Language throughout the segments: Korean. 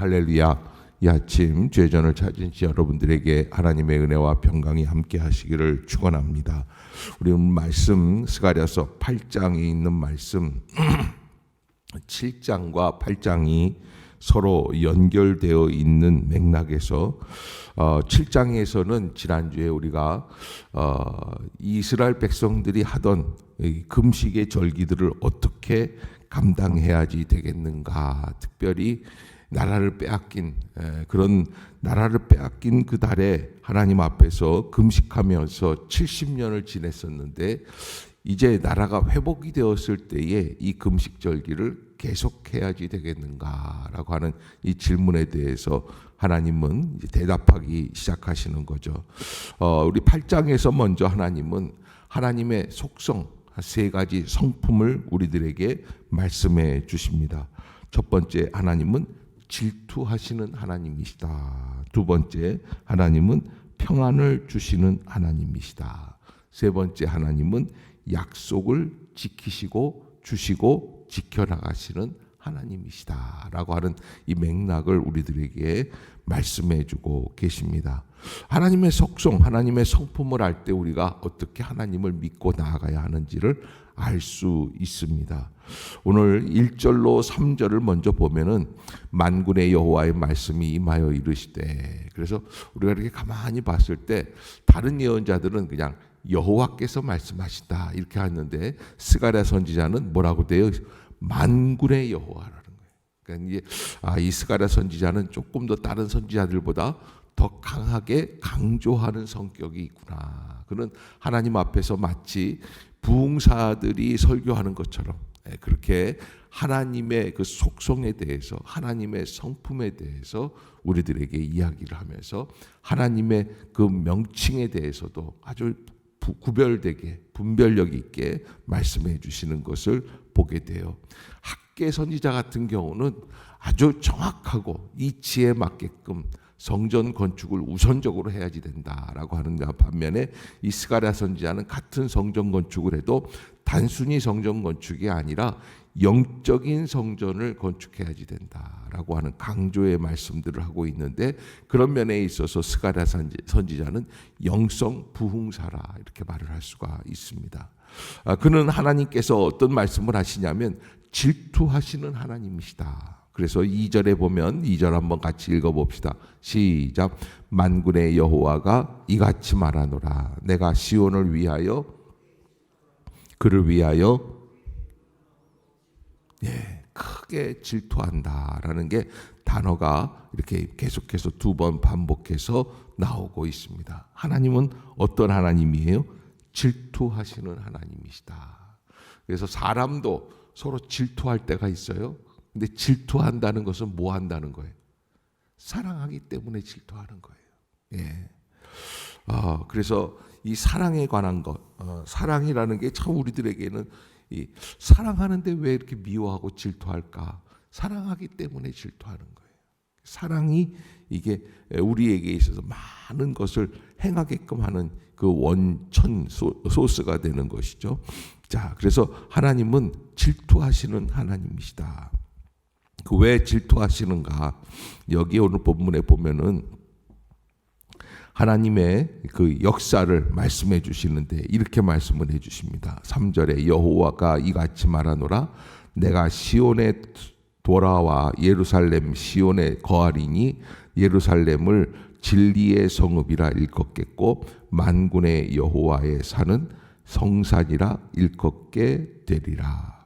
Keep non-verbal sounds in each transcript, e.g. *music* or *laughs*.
할렐루야. 이 아침 죄전을 찾은 여러분들에게 하나님의 은혜와 평강이 함께 하시기를 축원합니다. 우리 말씀 스가랴서 8장에 있는 말씀 *clears throat* 7장과 8장이 서로 연결되어 있는 맥락에서 어, 7장에서는 지난주에 우리가 어, 이스라엘 백성들이 하던 금식의 절기들을 어떻게 감당해야지 되겠는가 특별히 나라를 빼앗긴 그런 나라를 빼앗긴 그 달에 하나님 앞에서 금식하면서 70년을 지냈었는데 이제 나라가 회복이 되었을 때에 이 금식절기를 계속해야지 되겠는가라고 하는 이 질문에 대해서 하나님은 대답하기 시작하시는 거죠. 어, 우리 8장에서 먼저 하나님은 하나님의 속성 세 가지 성품을 우리들에게 말씀해 주십니다. 첫 번째 하나님은 질투하시는 하나님이시다. 두 번째, 하나님은 평안을 주시는 하나님이시다. 세 번째, 하나님은 약속을 지키시고 주시고 지켜나가시는 하나님이시다. 라고 하는 이 맥락을 우리들에게 말씀해 주고 계십니다. 하나님의 속성, 하나님의 성품을 알 때 우리가 어떻게 하나님을 믿고 나아가야 하는지를 알 수 있습니다. 오늘 1절로 3절을 먼저 보면은 만군의 여호와의 말씀이 임하여 이르시되 그래서 우리가 이렇게 가만히 봤을 때 다른 예언자들은 그냥 여호와께서 말씀하신다 이렇게 하는데 스가랴 선지자는 뭐라고 돼요? 만군의 여호와라는 거예요. 그러니까 이게 아, 이 스가랴 선지자는 조금 더 다른 선지자들보다 더 강하게 강조하는 성격이 있구나. 그는 하나님 앞에서 마치 부흥사들이 설교하는 것처럼 예, 그렇게 하나님의 그 속성에 대해서 하나님의 성품에 대해서 우리들에게 이야기를 하면서 하나님의 그 명칭에 대해서도 아주 구별되게 분별력 있게 말씀해 주시는 것을 보게 돼요. 학계 선지자 같은 경우는 아주 정확하고 이치에 맞게끔 성전 건축을 우선적으로 해야지 된다라고 하는 반면에 이 스가랴 선지자는 같은 성전 건축을 해도 단순히 성전 건축이 아니라 영적인 성전을 건축해야지 된다라고 하는 강조의 말씀들을 하고 있는데 그런 면에 있어서 스가랴 선지자는 영성 부흥사라 이렇게 말을 할 수가 있습니다. 아, 그는 하나님께서 어떤 말씀을 하시냐면 질투하시는 하나님이시다. 그래서 2절에 보면 2절 한번 같이 읽어 봅시다. 시작. 만군의 여호와가 이같이 말하노라. 내가 시온을 위하여 그를 위하여 예, 크게 질투한다라는 게 단어가 이렇게 계속해서 두 번 반복해서 나오고 있습니다. 하나님은 어떤 하나님이에요? 질투하시는 하나님이시다. 그래서 사람도 서로 질투할 때가 있어요. 근데 질투한다는 것은 뭐 한다는 거예요? 사랑하기 때문에 질투하는 거예요. 예. 어, 그래서 이 사랑에 관한 것, 어, 사랑이라는 게 참 우리들에게는 이 사랑하는데 왜 이렇게 미워하고 질투할까? 사랑하기 때문에 질투하는 거예요. 사랑이 이게 우리에게 있어서 많은 것을 행하게끔 하는 그 원천 소스가 되는 것이죠. 자, 그래서 하나님은 질투하시는 하나님이시다. 그 왜 질투하시는가? 여기 오늘 본문에 보면은 하나님의 그 역사를 말씀해 주시는데 이렇게 말씀을 해 주십니다. 3절에 여호와가 이같이 말하노라 내가 시온에 돌아와 예루살렘 시온에 거하리니 예루살렘을 진리의 성읍이라 일컫겠고 만군의 여호와의 산은 성산이라 일컫게 되리라.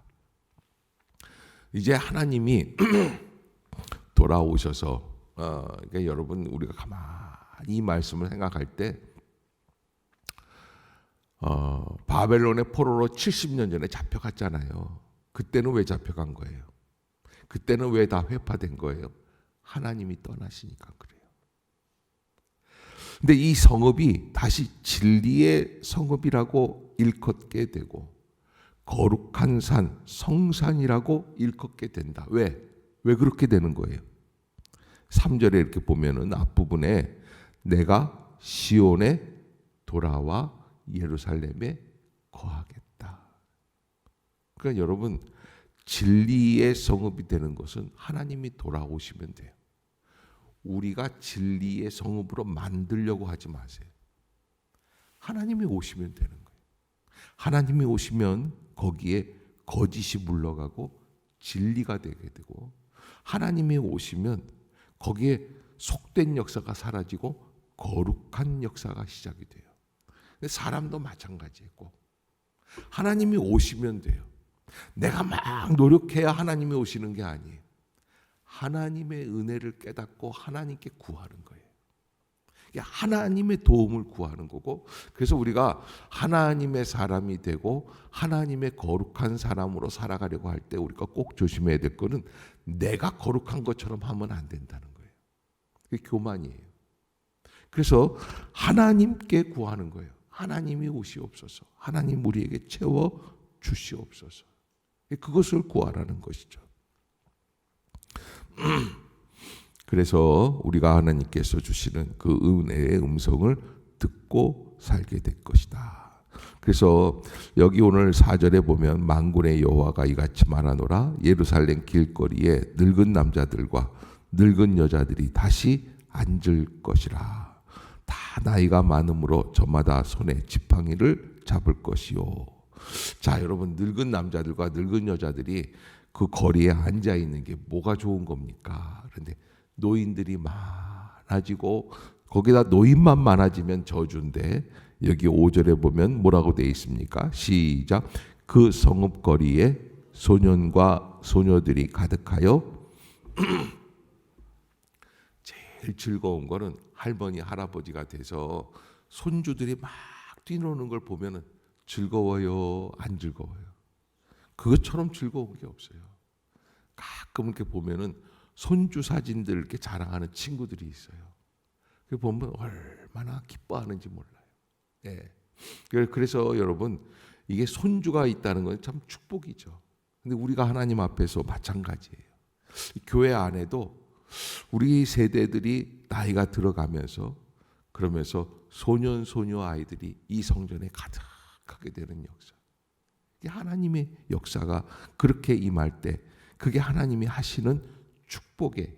이제 하나님이 *clears throat* 돌아오셔서 어, 그러니까 여러분 우리가 가만히 이 말씀을 생각할 때 어, 바벨론의 포로로 70년 전에 잡혀갔잖아요. 그때는 왜 잡혀간 거예요? 그때는 왜 다 회파된 거예요? 하나님이 떠나시니까 그래요. 근데 이 성읍이 다시 진리의 성읍이라고 일컫게 되고 거룩한 산, 성산이라고 일컫게 된다. 왜? 왜 그렇게 되는 거예요? 3절에 이렇게 보면은 앞부분에 내가 시온에 돌아와 예루살렘에 거하겠다. 그러니까 여러분 진리의 성읍이 되는 것은 하나님이 돌아오시면 돼요. 우리가 진리의 성읍으로 만들려고 하지 마세요. 하나님이 오시면 되는 거예요. 하나님이 오시면 거기에 거짓이 물러가고 진리가 되게 되고 하나님이 오시면 거기에 속된 역사가 사라지고 거룩한 역사가 시작이 돼요. 사람도 마찬가지고 하나님이 오시면 돼요. 내가 막 노력해야 하나님이 오시는 게 아니에요. 하나님의 은혜를 깨닫고 하나님께 구하는 거예요. 하나님의 도움을 구하는 거고 그래서 우리가 하나님의 사람이 되고 하나님의 거룩한 사람으로 살아가려고 할 때 우리가 꼭 조심해야 될 거는 내가 거룩한 것처럼 하면 안 된다는 거예요. 그게 교만이에요. 그래서 하나님께 구하는 거예요. 하나님이 오시옵소서. 하나님 우리에게 채워 주시옵소서. 그것을 구하라는 것이죠. *clears throat* 그래서 우리가 하나님께서 주시는 그 은혜의 음성을 듣고 살게 될 것이다. 그래서 여기 오늘 4절에 보면 만군의 여호와가 이같이 말하노라 예루살렘 길거리에 늙은 남자들과 늙은 여자들이 다시 앉을 것이라. 다 나이가 많으므로 저마다 손에 지팡이를 잡을 것이요. 자, 여러분 늙은 남자들과 늙은 여자들이 그 거리에 앉아 있는 게 뭐가 좋은 겁니까? 그런데 노인들이 많아지고 거기다 노인만 많아지면 저주인데 여기 5절에 보면 뭐라고 되어 있습니까? 시작. 그 성읍 거리에 소년과 소녀들이 가득하여 *clears throat* 제일 즐거운 거는 할머니 할아버지가 돼서 손주들이 막 뛰노는 걸 보면은 즐거워요, 안 즐거워요. 그것처럼 즐거운 게 없어요. 가끔 이렇게 보면은 손주 사진들 이렇게 자랑하는 친구들이 있어요. 그 보면 얼마나 기뻐하는지 몰라요. 예. 그래서 여러분 이게 손주가 있다는 건 참 축복이죠. 근데 우리가 하나님 앞에서 마찬가지예요. 교회 안에도 우리 세대들이 나이가 들어가면서 그러면서 소년 소녀 아이들이 이 성전에 가득하게 되는 역사. 하나님의 역사가 그렇게 임할 때 그게 하나님이 하시는 축복의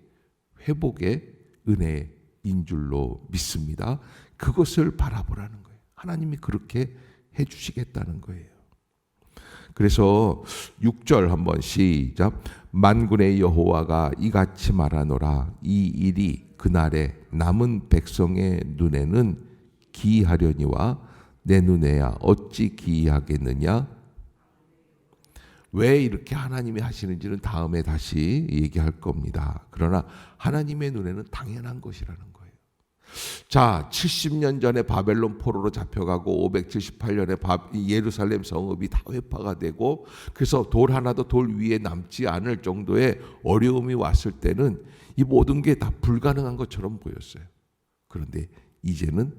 회복의 은혜인 줄로 믿습니다. 그것을 바라보라는 거예요. 하나님이 그렇게 해 주시겠다는 거예요. 그래서 6절 한번 시작. 만군의 여호와가 이같이 말하노라. 이 일이 그날에 남은 백성의 눈에는 기이하려니와 내 눈에야 어찌 기이하겠느냐? 왜 이렇게 하나님이 하시는지는 다음에 다시 얘기할 겁니다. 그러나 하나님의 눈에는 당연한 것이라는 거예요. 자, 70년 전에 바벨론 포로로 잡혀가고 578년에 예루살렘 성읍이 다 회파가 되고 그래서 돌 하나도 돌 위에 남지 않을 정도의 어려움이 왔을 때는 이 모든 게 다 불가능한 것처럼 보였어요. 그런데 이제는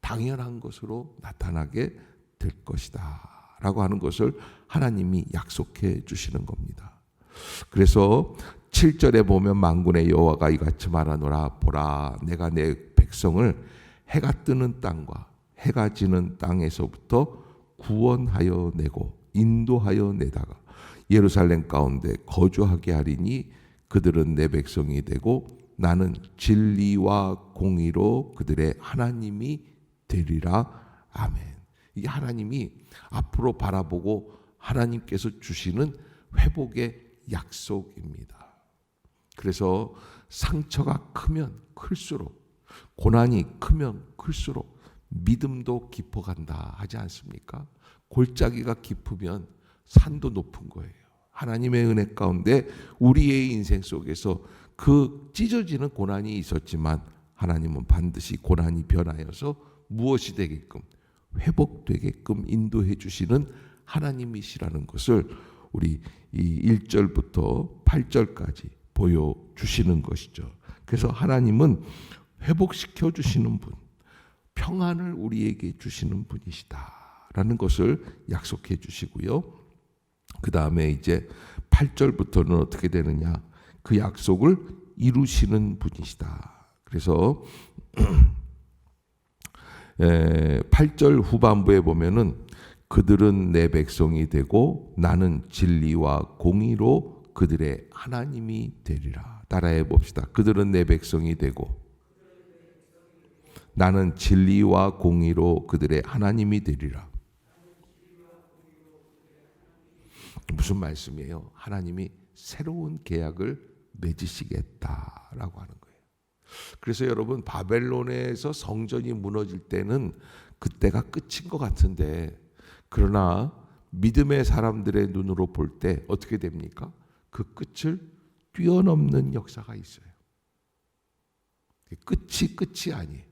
당연한 것으로 나타나게 될 것이다. 라고 하는 것을 하나님이 약속해 주시는 겁니다. 그래서 7절에 보면 만군의 여호와가 이같이 말하노라 보라 내가 내 백성을 해가 뜨는 땅과 해가 지는 땅에서부터 구원하여 내고 인도하여 내다가 예루살렘 가운데 거주하게 하리니 그들은 내 백성이 되고 나는 진리와 공의로 그들의 하나님이 되리라 아멘. 이게 하나님이 앞으로 바라보고 하나님께서 주시는 회복의 약속입니다. 그래서 상처가 크면 클수록 고난이 크면 클수록 믿음도 깊어간다 하지 않습니까? 골짜기가 깊으면 산도 높은 거예요. 하나님의 은혜 가운데 우리의 인생 속에서 그 찢어지는 고난이 있었지만 하나님은 반드시 고난이 변하여서 무엇이 되게끔 회복되게끔 인도해 주시는 하나님이시라는 것을 우리 이 1절부터 8절까지 보여 주시는 것이죠. 그래서 하나님은 회복시켜 주시는 분, 평안을 우리에게 주시는 분이시다라는 것을 약속해 주시고요. 그 다음에 이제 8절부터는 어떻게 되느냐? 그 약속을 이루시는 분이시다. 그래서 *clears throat* 8절 후반부에 보면은 그들은 내 백성이 되고 나는 진리와 공의로 그들의 하나님이 되리라. 따라해 봅시다. 그들은 내 백성이 되고 나는 진리와 공의로 그들의 하나님이 되리라. 무슨 말씀이에요? 하나님이 새로운 계약을 맺으시겠다라고 하는. 그래서 여러분 바벨론에서 성전이 무너질 때는 그때가 끝인 것 같은데 그러나 믿음의 사람들의 눈으로 볼 때 어떻게 됩니까? 그 끝을 뛰어넘는 역사가 있어요. 끝이 끝이 아니에요.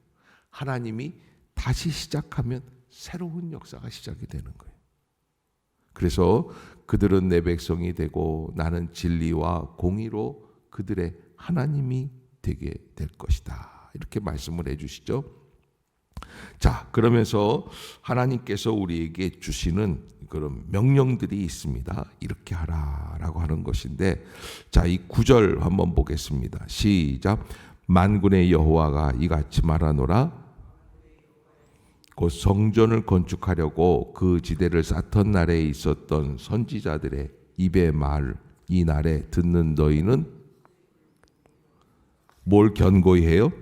하나님이 다시 시작하면 새로운 역사가 시작이 되는 거예요. 그래서 그들은 내 백성이 되고 나는 진리와 공의로 그들의 하나님이 되게 될 것이다. 이렇게 말씀을 해 주시죠. 자, 그러면서 하나님께서 우리에게 주시는 그런 명령들이 있습니다. 이렇게 하라라고 하는 것인데 자, 이 구절 한번 보겠습니다. 시작. 만군의 여호와가 이같이 말하노라 곧 성전을 건축하려고 그 지대를 쌓던 날에 있었던 선지자들의 입의 말 이 날에 듣는 너희는 뭘 견고히 해요?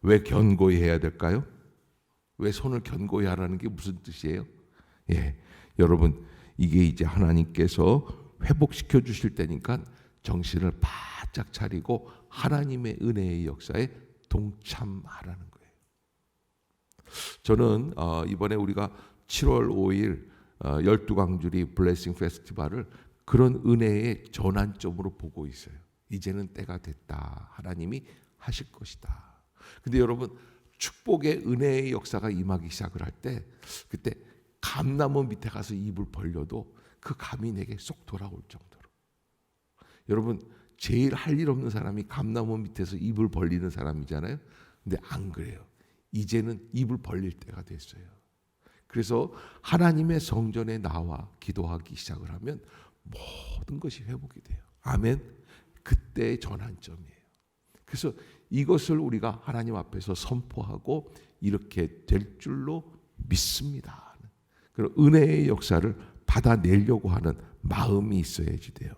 왜 견고히 해야 될까요? 왜 손을 견고히 하라는 게 무슨 뜻이에요? 예. 여러분, 이게 이제 하나님께서 회복시켜 주실 때니까 정신을 바짝 차리고 하나님의 은혜의 역사에 동참하라는 거예요. 저는 어, 이번에 우리가 7월 5일 어, 12강주리 블레싱 페스티벌을 그런 은혜의 전환점으로 보고 있어요. 이제는 때가 됐다. 하나님이 하실 것이다. 근데 여러분 축복의 은혜의 역사가 임하기 시작을 할 때 그때 감나무 밑에 가서 입을 벌려도 그 감이 내게 쏙 돌아올 정도로 여러분 제일 할 일 없는 사람이 감나무 밑에서 입을 벌리는 사람이잖아요. 근데 안 그래요. 이제는 입을 벌릴 때가 됐어요. 그래서 하나님의 성전에 나와 기도하기 시작을 하면 모든 것이 회복이 돼요. 아멘. 그때의 전환점이에요. 그래서 이것을 우리가 하나님 앞에서 선포하고 이렇게 될 줄로 믿습니다. 그런 은혜의 역사를 받아내려고 하는 마음이 있어야지 돼요.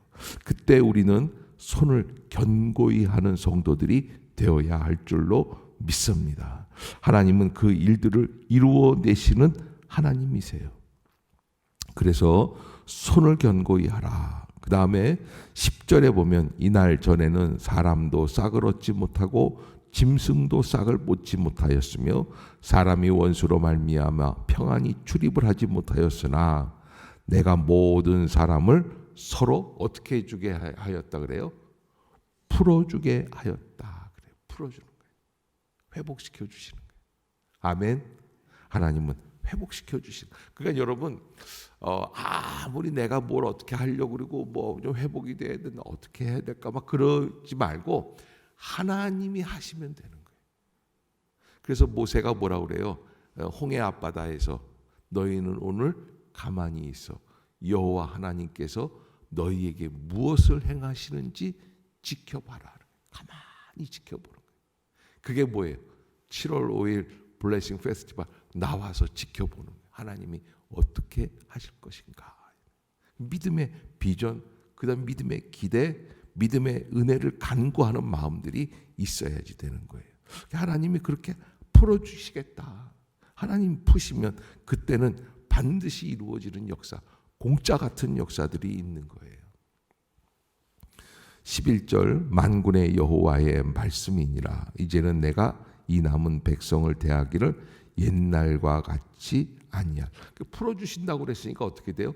그때 우리는 손을 견고히 하는 성도들이 되어야 할 줄로 믿습니다. 하나님은 그 일들을 이루어 내시는 하나님이세요. 그래서 손을 견고히 하라. 그 다음에 10절에 보면 이날 전에는 사람도 싹을 얻지 못하고 짐승도 싹을 못지 못하였으며 사람이 원수로 말미암아 평안히 출입을 하지 못하였으나 내가 모든 사람을 서로 어떻게 해주게 하였다 그래요? 풀어주게 하였다 그래요. 풀어주는 거예요. 회복시켜 주시는 거예요. 아멘. 하나님은 회복시켜 주시는. 그러니까 여러분 어, 아무리 내가 뭘 어떻게 하려고 그러고 뭐 좀 회복이 돼야 되나 어떻게 해야 될까 막 그러지 말고 하나님이 하시면 되는 거예요. 그래서 모세가 뭐라 그래요? 어, 홍해 앞바다에서 너희는 오늘 가만히 있어. 여호와 하나님께서 너희에게 무엇을 행하시는지 지켜봐라. 가만히 지켜보는 거예요. 그게 뭐예요? 7월 5일 블레싱 페스티벌 나와서 지켜보는 거예요. 하나님이 어떻게 하실 것인가. 믿음의 비전, 그다음 믿음의 기대, 믿음의 은혜를 간구하는 마음들이 있어야지 되는 거예요. 하나님이 그렇게 풀어 주시겠다. 하나님 푸시면 그때는 반드시 이루어지는 역사, 공짜 같은 역사들이 있는 거예요. 11절 만군의 여호와의 말씀이니라 이제는 내가 이 남은 백성을 대하기를 옛날과 같이 아니야. 풀어 주신다고 그랬으니까 어떻게 돼요?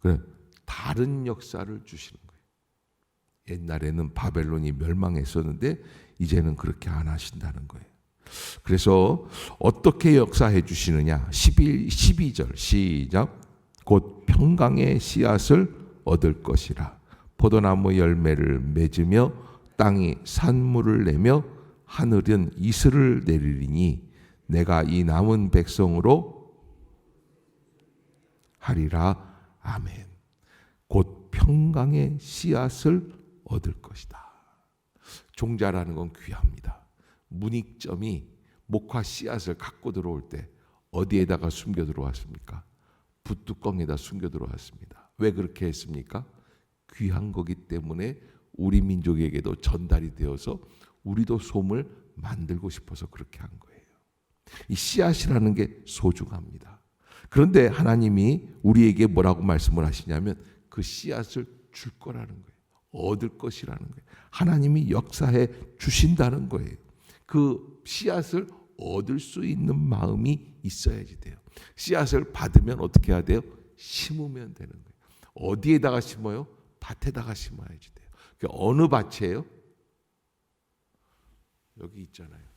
그래 다른 역사를 주시는 거예요. 옛날에는 바벨론이 멸망했었는데 이제는 그렇게 안 하신다는 거예요. 그래서 어떻게 역사해 주시느냐? 11 12절 시작. 곧 평강의 씨앗을 얻을 것이라. 포도나무 열매를 맺으며 땅이 산물을 내며 하늘은 이슬을 내리리니 내가 이 남은 백성으로 하리라 아멘. 곧 평강의 씨앗을 얻을 것이다. 종자라는 건 귀합니다. 문익점이 목화 씨앗을 갖고 들어올 때 어디에다가 숨겨 들어왔습니까? 붓뚜껑에다 숨겨 들어왔습니다. 왜 그렇게 했습니까? 귀한 거기 때문에 우리 민족에게도 전달이 되어서 우리도 솜을 만들고 싶어서 그렇게 한 거예요. 이 씨앗이라는 게 소중합니다. 그런데 하나님이 우리에게 뭐라고 말씀을 하시냐면 그 씨앗을 줄 거라는 거예요. 얻을 것이라는 거예요. 하나님이 역사해 주신다는 거예요. 그 씨앗을 얻을 수 있는 마음이 있어야지 돼요. 씨앗을 받으면 어떻게 해야 돼요? 심으면 되는 거예요. 어디에다가 심어요? 밭에다가 심어야지 돼요. 그 어느 밭이에요? 여기 있잖아요.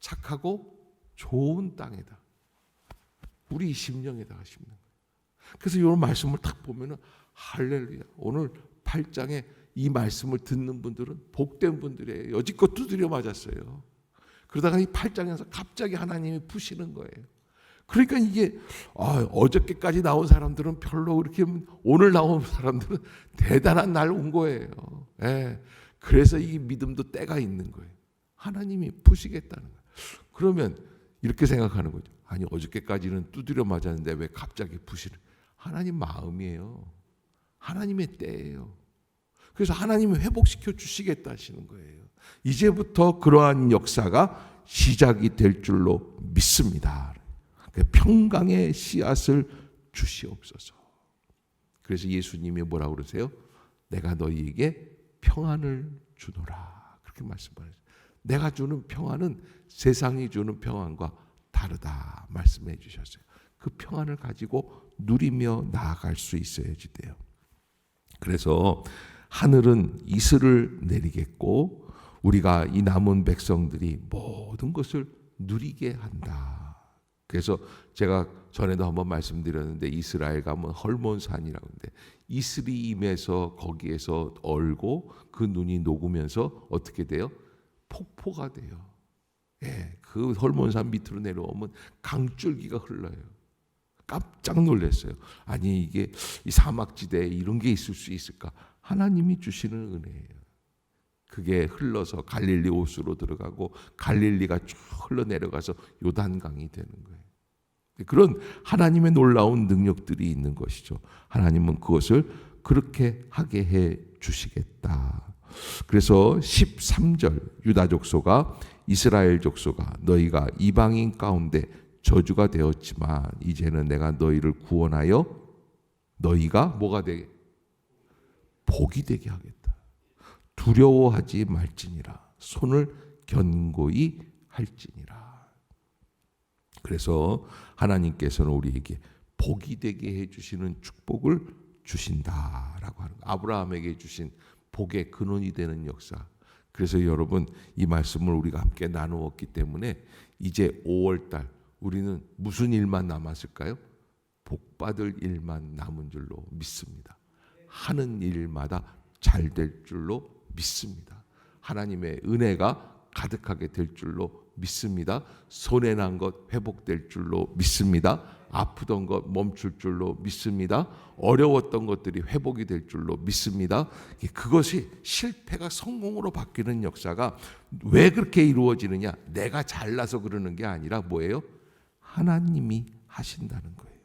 착하고 좋은 땅에다. 우리 심령에다가 심는 거예요. 그래서 이런 말씀을 딱 보면은 할렐루야. 오늘 8장에 이 말씀을 듣는 분들은 복된 분들이에요. 여지껏 두드려 맞았어요. 그러다가 이 8장에서 갑자기 하나님이 푸시는 거예요. 그러니까 이게 아, 어저께까지 나온 사람들은 별로 그렇게 오늘 나온 사람들은 대단한 날 온 거예요. 예. 그래서 이 믿음도 때가 있는 거예요. 하나님이 푸시겠다는 거예요. 그러면 이렇게 생각하는 거죠. 아니 어저께까지는 두드려 맞았는데 왜 갑자기 푸시는? 하나님 마음이에요. 하나님의 때예요. 그래서 하나님이 회복시켜 주시겠다 하시는 거예요. 이제부터 그러한 역사가 시작이 될 줄로 믿습니다. 그 평강의 씨앗을 주시옵소서. 그래서 예수님이 뭐라고 그러세요? 내가 너희에게 평안을 주노라. 그렇게 말씀하셨어요. 내가 주는 평안은 세상이 주는 평안과 다르다 말씀해 주셨어요. 그 평안을 가지고 누리며 나아갈 수 있어야지 돼요. 그래서 하늘은 이슬을 내리겠고 우리가 이 남은 백성들이 모든 것을 누리게 한다. 그래서 제가 전에도 한번 말씀드렸는데 이스라엘 가면 헐몬산이라고 하는데 이슬이 임해서 거기에서 얼고 그 눈이 녹으면서 어떻게 돼요? 폭포가 돼요. 예, 그 헐몬산 밑으로 내려오면 강줄기가 흘러요. 깜짝 놀랐어요. 아니 이게 이 사막지대에 이런 게 있을 수 있을까? 하나님이 주시는 은혜예요. 그게 흘러서 갈릴리 호수로 들어가고 갈릴리가 쭉 흘러 내려가서 요단강이 되는 거예요. 그런 하나님의 놀라운 능력들이 있는 것이죠. 하나님은 그것을 그렇게 하게 해 주시겠다. 그래서 13절 유다 족소가 이스라엘 족소가 너희가 이방인 가운데 저주가 되었지만 이제는 내가 너희를 구원하여 너희가 뭐가 되게 복이 되게 하겠다. 두려워하지 말지니라. 손을 견고히 할지니라. 그래서 하나님께서는 우리에게 복이 되게 해 주시는 축복을 주신다라고 하는 거. 아브라함에게 주신 복의 근원이 되는 역사. 그래서 여러분 이 말씀을 우리가 함께 나누었기 때문에 이제 5월 달 우리는 무슨 일만 남았을까요? 복 받을 일만 남은 줄로 믿습니다. 하는 일마다 잘 될 줄로 믿습니다. 하나님의 은혜가 가득하게 될 줄로 믿습니다. 손해 난 것 회복될 줄로 믿습니다. 아프던 것 멈출 줄로 믿습니다. 어려웠던 것들이 회복이 될 줄로 믿습니다. 그것이 실패가 성공으로 바뀌는 역사가 왜 그렇게 이루어지느냐? 내가 잘나서 그러는 게 아니라 뭐예요? 하나님이 하신다는 거예요.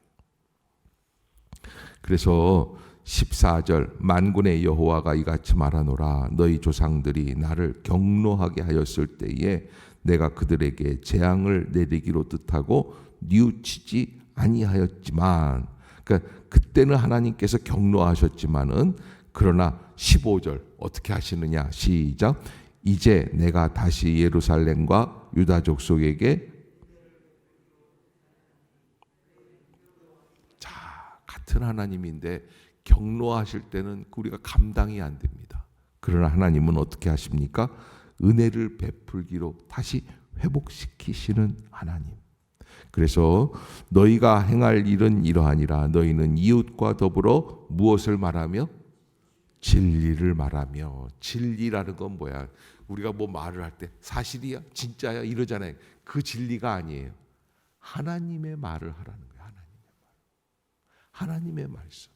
그래서 14절 만군의 여호와가 이같이 말하노라 너희 조상들이 나를 경노하게 하였을 때에 내가 그들에게 재앙을 내리기로 뜻하고 뉘우치지 아니하였지만 그러니까 그때는 하나님께서 경노하셨지만은 그러나 15절 어떻게 하시느냐 시작 이제 내가 다시 예루살렘과 유다 족속에게 자 같은 하나님인데 경로하실 때는 우리가 감당이 안 됩니다. 그러나 하나님은 어떻게 하십니까? 은혜를 베풀기로 다시 회복시키시는 하나님. 그래서 너희가 행할 일은 이러하니라 너희는 이웃과 더불어 무엇을 말하며 진리를 말하며 진리라는 건 뭐야? 우리가 뭐 말을 할 때 사실이야, 진짜야 이러잖아요. 그 진리가 아니에요. 하나님의 말을 하라는 거예요. 하나님의 말. 하나님의 말씀.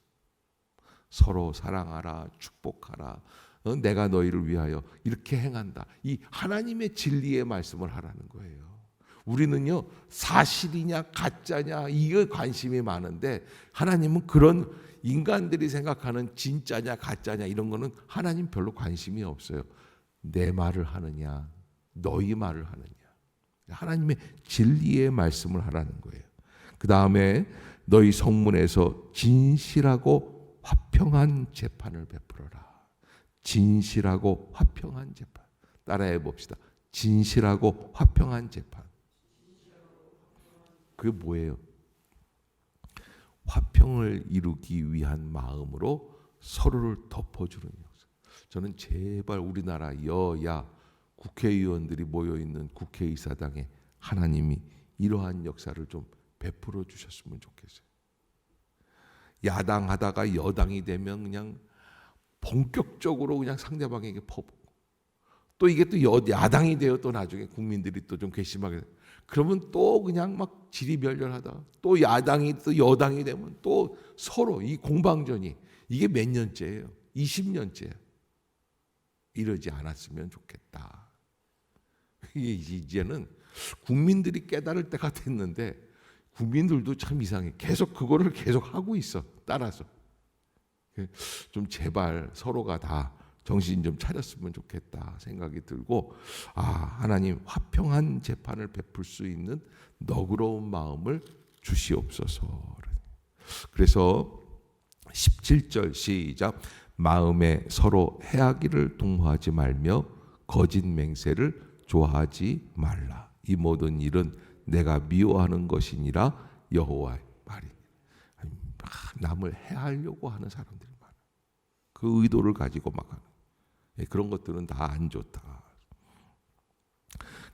서로 사랑하라, 축복하라. 어, 내가 너희를 위하여 이렇게 행한다. 이 하나님의 진리의 말씀을 하라는 거예요. 우리는요 사실이냐 가짜냐 이거 관심이 많은데 하나님은 그런 인간들이 생각하는 진짜냐 가짜냐 이런 거는 하나님 별로 관심이 없어요. 내 말을 하느냐 너희 말을 하느냐 하나님의 진리의 말씀을 하라는 거예요. 그 다음에 너희 성문에서 진실하고 화평한 재판을 베풀어라. 진실하고 화평한 재판. 따라해 봅시다. 진실하고 화평한 재판. 그게 뭐예요? 화평을 이루기 위한 마음으로 서로를 덮어주는 역사. 저는 제발 우리나라 여야 국회의원들이 모여 있는 국회의사당에 하나님이 이러한 역사를 좀 베풀어 주셨으면 좋겠어요. 야당 하다가 여당이 되면 그냥 본격적으로 그냥 상대방에게 퍼붓고 또 이게 또 여, 야당이 되어 또 나중에 국민들이 또 좀 괘씸하게 그러면 또 그냥 막 지리멸렬하다 또 야당이 또 여당이 되면 또 서로 이 공방전이 이게 몇 년째예요? 20년째 이러지 않았으면 좋겠다. *laughs* 이제는 국민들이 깨달을 때가 됐는데 국민들도 참 이상해. 계속 그거를 계속 하고 있어. 따라서. 좀 제발 서로가 다 정신 좀 차렸으면 좋겠다 생각이 들고 아 하나님 화평한 재판을 베풀 수 있는 너그러운 마음을 주시옵소서. 그래서 17절 시작 마음에 서로 해하기를 동호하지 말며 거짓 맹세를 좋아하지 말라. 이 모든 일은 내가 미워하는 것이니라 여호와의 말이. 남을 해하려고 하는 사람들이 많아. 그 의도를 가지고 막. 예, 그런 것들은 다 안 좋다.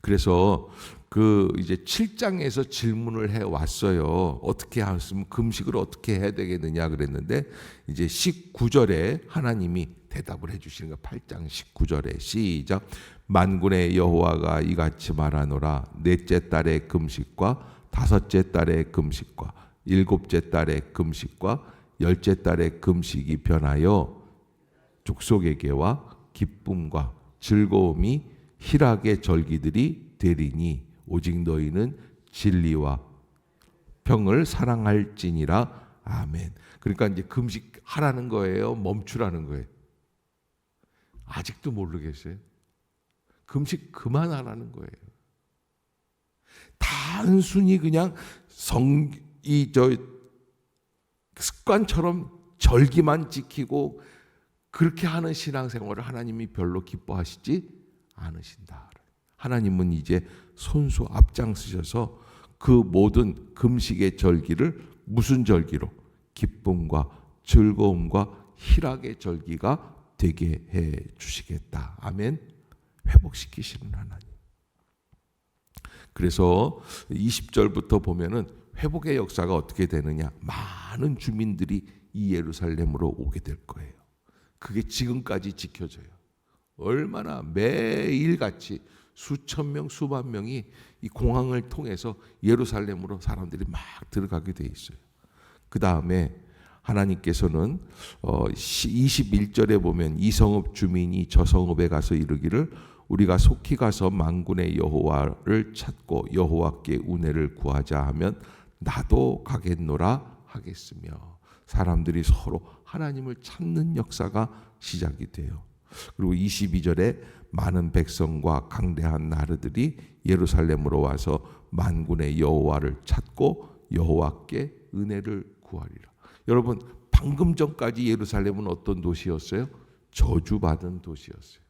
그래서 그 이제 7장에서 질문을 해 왔어요. 어떻게 하면 금식을 어떻게 해야 되겠느냐 그랬는데 이제 19절에 하나님이 대답을 해 주시는 거 8장 19절에 시작 만군의 여호와가 이같이 말하노라 넷째 달의 금식과 다섯째 달의 금식과 일곱째 달의 금식과 열째 달의 금식이 변하여 족속에게와 기쁨과 즐거움이 희락의 절기들이 되리니 오직 너희는 진리와 평을 사랑할지니라 아멘. 그러니까 이제 금식 하라는 거예요. 멈추라는 거예요. 아직도 모르겠어요. 금식 그만하라는 거예요. 단순히 그냥 성 이 저 습관처럼 절기만 지키고 그렇게 하는 신앙생활을 하나님이 별로 기뻐하시지 않으신다. 하나님은 이제 손수 앞장서셔서 그 모든 금식의 절기를 무슨 절기로 기쁨과 즐거움과 희락의 절기가 되게 해 주시겠다. 아멘. 회복시키시는 하나님. 그래서 20절부터 보면은 회복의 역사가 어떻게 되느냐? 많은 주민들이 이 예루살렘으로 오게 될 거예요. 그게 지금까지 지켜져요. 얼마나 매일같이 수천 명, 수만 명이 이 공항을 통해서 예루살렘으로 사람들이 막 들어가게 돼 있어요. 그 다음에 하나님께서는 21절에 어, 보면 이 성읍 주민이 저 성읍에 가서 이르기를 우리가 속히 가서 만군의 여호와를 찾고 여호와께 은혜를 구하자 하면 나도 가겠노라 하겠으며 사람들이 서로 하나님을 찾는 역사가 시작이 돼요. 그리고 22절에 많은 백성과 강대한 나르들이 예루살렘으로 와서 만군의 여호와를 찾고 여호와께 은혜를 구하리라. 여러분 방금 전까지 예루살렘은 어떤 도시였어요? 저주받은 도시였어요.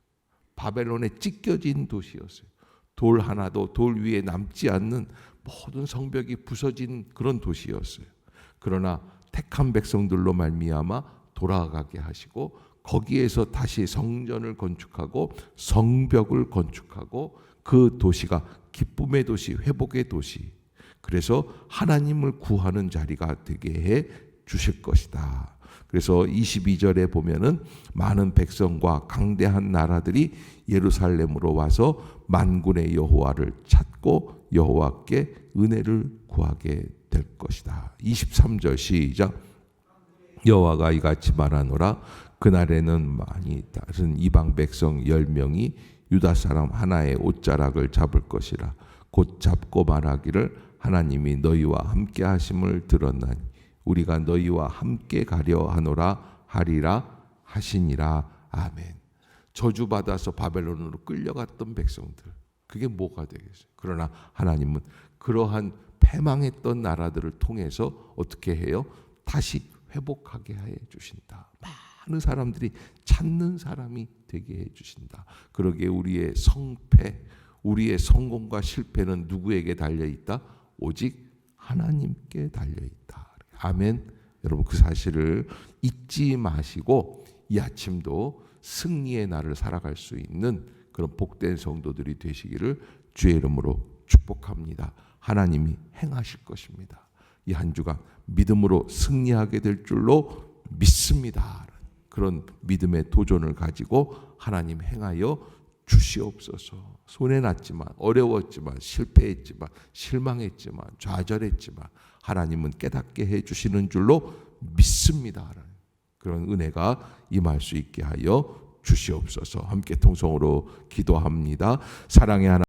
바벨론에 찢겨진 도시였어요. 돌 하나도 돌 위에 남지 않는 모든 성벽이 부서진 그런 도시였어요. 그러나 택한 백성들로 말미암아 돌아가게 하시고 거기에서 다시 성전을 건축하고 성벽을 건축하고 그 도시가 기쁨의 도시, 회복의 도시. 그래서 하나님을 구하는 자리가 되게 해 주실 것이다. 그래서 22절에 보면은 많은 백성과 강대한 나라들이 예루살렘으로 와서 만군의 여호와를 찾고 여호와께 은혜를 구하게 될 것이다. 23절 시작. 여호와가 이같이 말하노라 그날에는 많이 다른 이방 백성 열 명이 유다 사람 하나의 옷자락을 잡을 것이라 곧 잡고 말하기를 하나님이 너희와 함께 하심을 들었나니 우리가 너희와 함께 가려 하노라 하리라 하시니라 아멘. 저주 받아서 바벨론으로 끌려갔던 백성들 그게 뭐가 되겠어요? 그러나 하나님은 그러한 패망했던 나라들을 통해서 어떻게 해요? 다시 회복하게 해 주신다. 많은 사람들이 찾는 사람이 되게 해 주신다. 그러기에 우리의 성패, 우리의 성공과 실패는 누구에게 달려 있다? 오직 하나님께 달려 있다. 아멘. 여러분 그 사실을 잊지 마시고 이 아침도 승리의 날을 살아갈 수 있는 그런 복된 성도들이 되시기를 주의 이름으로 축복합니다. 하나님이 행하실 것입니다. 이 한 주간 믿음으로 승리하게 될 줄로 믿습니다. 그런 믿음의 도전을 가지고 하나님 행하여 주시옵소서. 손해 났지만 어려웠지만 실패했지만 실망했지만 좌절했지만 하나님은 깨닫게 해 주시는 줄로 믿습니다. 그런 은혜가 임할 수 있게 하여 주시옵소서. 함께 통성으로 기도합니다. 사랑의 하나